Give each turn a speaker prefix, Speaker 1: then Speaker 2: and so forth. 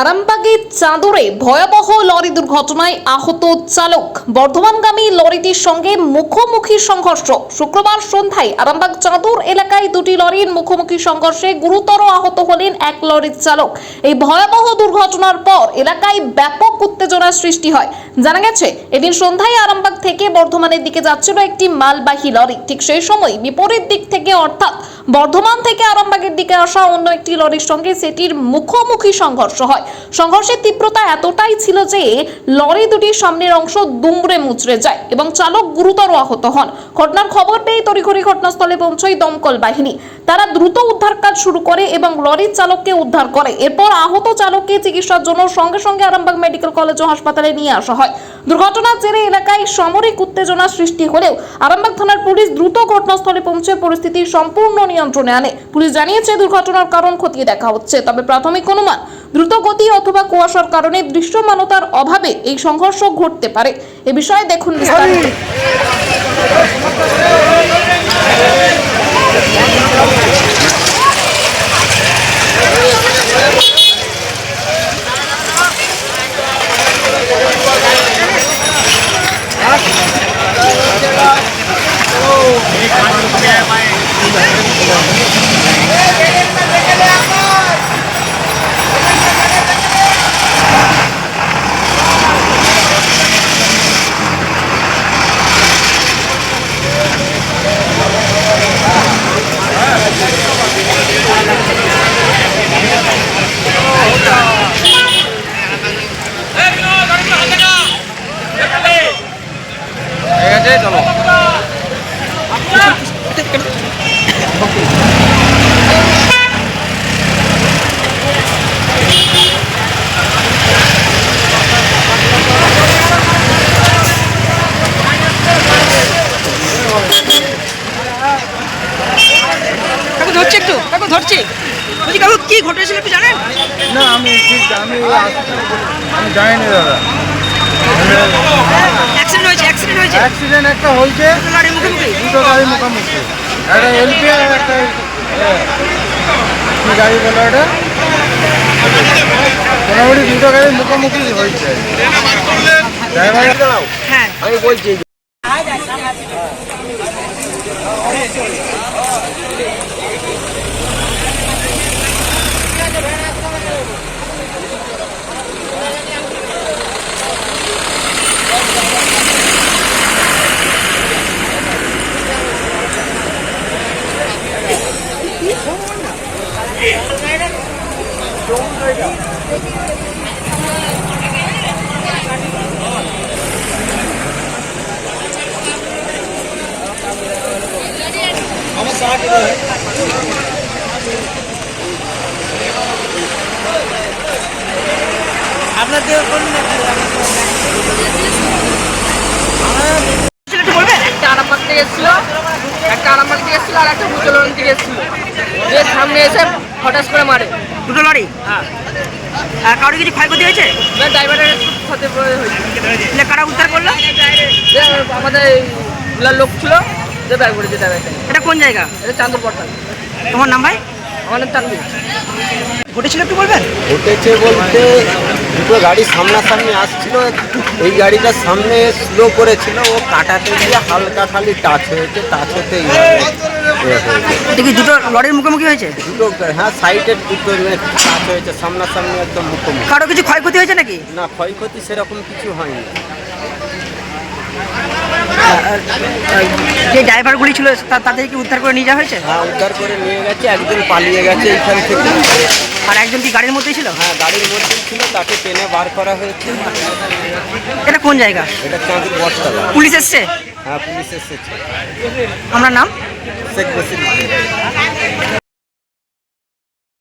Speaker 1: আরামবাগের চাঁদরে ভয়াবহ লরি দুর্ঘটনায় আহত চালক। বর্ধমানগামী লরিটির সঙ্গে মুখোমুখি সংঘর্ষ। শুক্রবার সন্ধ্যায় আরামবাগ চাঁদর এলাকায় দুটি লরির মুখোমুখি সংঘর্ষে গুরুতর আহত হলেন এক লরির চালক। এই ভয়াবহ দুর্ঘটনার পর এলাকায় ব্যাপক উত্তেজনার সৃষ্টি হয়। জানা গেছে, এদিন সন্ধ্যায় আরামবাগ থেকে বর্ধমানের দিকে যাচ্ছিল একটি মালবাহী লরি। ঠিক সেই সময় বিপরীত দিক থেকে অর্থাৎ বর্ধমান থেকে আরামবাগের দিকে আসা অন্য একটি লরির সঙ্গে সেটির মুখোমুখি সংঘর্ষ হয়। সংঘর্ষের তীব্রতা এতটাই ছিল যে লরি দুটির সামনের অংশ দুমড়ে মুচড়ে যায় এবং চালক গুরুতর আহত হন। ঘটনার খবর পেয়ে তড়িঘড়ি ঘটনাস্থলে পৌঁছয় দমকল বাহিনী। তারা দ্রুত উদ্ধার কাজ শুরু করে এবং লরির চালককে উদ্ধার করে। এরপর আহত চালককে চিকিৎসার জন্য সঙ্গে সঙ্গে আরামবাগ মেডিকেল কলেজ ও হাসপাতালে নিয়ে আসা হয়। দুর্ঘটনার জেরে এলাকায় সামরিক উত্তেজনা সৃষ্টি হলেও আরামবাগ থানার পুলিশ দ্রুত ঘটনাস্থলে পৌঁছে পরিস্থিতি সম্পূর্ণ নিয়ন্ত্রণে আনে। পুলিশ জানিয়েছে, দুর্ঘটনার কারণ খতিয়ে দেখা হচ্ছে। তবে প্রাথমিক অনুমান, দ্রুত গতি অথবা কুয়াশার কারণে দৃশ্যমানতার অভাবে এই সংঘর্ষ ঘটতে পারে। এ বিষয়ে দেখুন বিস্তারিত
Speaker 2: ঠিক আছে চলো
Speaker 3: কাকু ধরছি একটু? কাকু ধরছি? বলছি কাকু কি ঘটেছিল একটু জানেন?
Speaker 2: না আমি ঠিক আমি আমি জানি না দাদা।
Speaker 3: অ্যাক্সিডেন্ট হয়েছে অ্যাক্সিডেন্ট হয়েছে?
Speaker 2: অ্যাক্সিডেন্ট একটা হয়েছে।
Speaker 3: লড়াই মুখোমুখি?
Speaker 2: দুটো গাড়ি মুখোমুখি। একটা এলপি আর একটা কি গাড়ি বলো এটা মোটামুটি দুটো গাড়ি মুখোমুখি হয়েছে। ড্রাইভার
Speaker 3: হ্যাঁ।
Speaker 2: আমি বলছি
Speaker 3: একটু বলবেন
Speaker 4: একটা আরামবাগ থেকে আর একটা মুচলন থেকে এসেছিল যে সামনে এসে হঠাৎ করে মারে।
Speaker 3: দুটো লরি?
Speaker 4: হ্যাঁ।
Speaker 3: আর কারও কিছু ক্ষয়ক্ষতি হয়েছে?
Speaker 4: ড্রাইভারের সাথে হয়েছে।
Speaker 3: কারা উদ্ধার করল?
Speaker 4: আমাদের লোক ছিল যে ব্যাগ করে যেতে হবে
Speaker 3: এটা কোন জায়গা?
Speaker 4: এটা চান্দুর পটল
Speaker 3: তোমার নাম ভাই?
Speaker 4: আমাদের চান্দুর
Speaker 3: ঘটেছিল একটু বলবেন?
Speaker 5: ঘটেছে বলতে দুটো গাড়ি সামনাসামনি আসছিল এই গাড়িটা সামনে স্লো করেছিল ও কাটাতে গিয়ে হালকা খালি টাচ হয়েছে টাচ হতে
Speaker 3: দেখি দুটো লরির মুখোমুখি হয়েছে?
Speaker 5: দুটো হ্যাঁ সাইডের দুটো হয়েছে সামনাসামনি একদম মুখোমুখি।
Speaker 3: কারও কিছু ক্ষয়ক্ষতি হয়েছে নাকি?
Speaker 5: না ক্ষয়ক্ষতি সেরকম কিছু হয়নি।
Speaker 3: যে ড্রাইভারগুলি ছিল তাদেরকে উদ্ধার করে নিয়ে যাওয়া হয়েছে?
Speaker 5: হ্যাঁ উদ্ধার করে নিয়ে গেছে একজন পালিয়ে গেছে এইখান থেকে।
Speaker 3: আর একজন কি গাড়ির মধ্যেই ছিল?
Speaker 5: হ্যাঁ গাড়ির মধ্যেই ছিল তাকে টেনে বার করা হয়েছে।
Speaker 3: এটা কোন জায়গা?
Speaker 5: এটা চাঁদুর
Speaker 3: পুলিশ এসছে?
Speaker 5: হ্যাঁ পুলিশ এসেছে
Speaker 3: আমরা নাম?
Speaker 5: শেখ বসির।